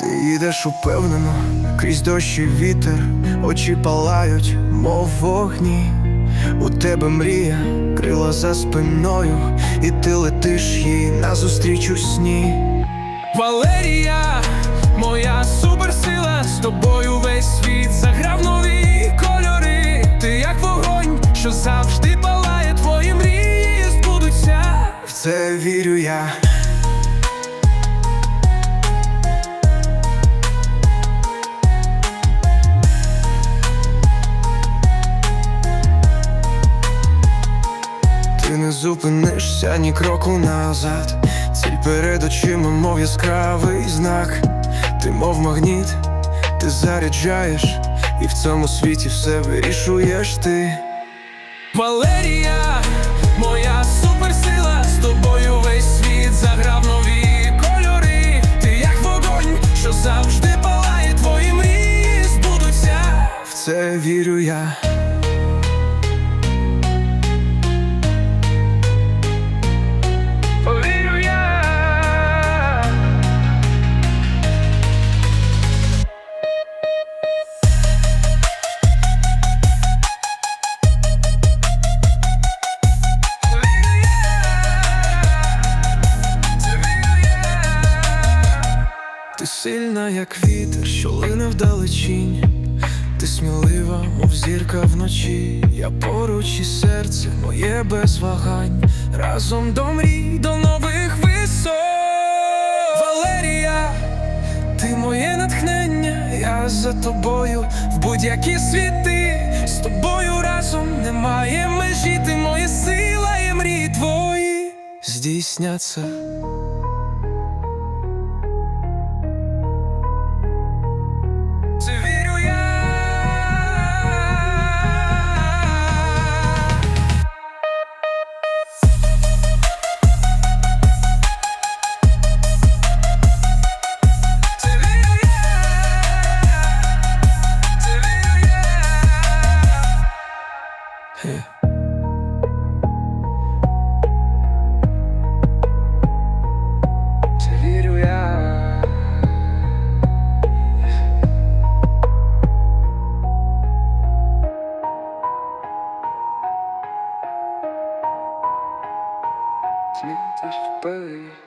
Ти йдеш упевнено, крізь дощ і вітер, очі палають, мов вогні. У тебе мрія, крила за спиною, і ти летиш їй назустріч у сні. Валерія, моя суперсила, з тобою весь світ заграв нові кольори. Ти як вогонь, що завжди палає, твої мрії збудуться. В це вірю я. Ти не зупинишся ні кроку назад. Ціль перед очима, мов яскравий знак. Ти мов магніт, ти заряджаєш, і в цьому світі все вирішуєш ти. Валерія, моя суперсила, з тобою весь світ заграв нові кольори. Ти як вогонь, що завжди палає, твої мрії збудуться. В це вірю я. Сильна, як вітер, що лине вдалечінь. Ти смілива, мов зірка вночі. Я поруч і серце моє без вагань. Разом до мрій, до нових висот. Валерія, Ти моє натхнення, я за тобою в будь-які світи. З тобою разом немає межі, ти моя сила і мрії твої здійсняться. Sometimes, but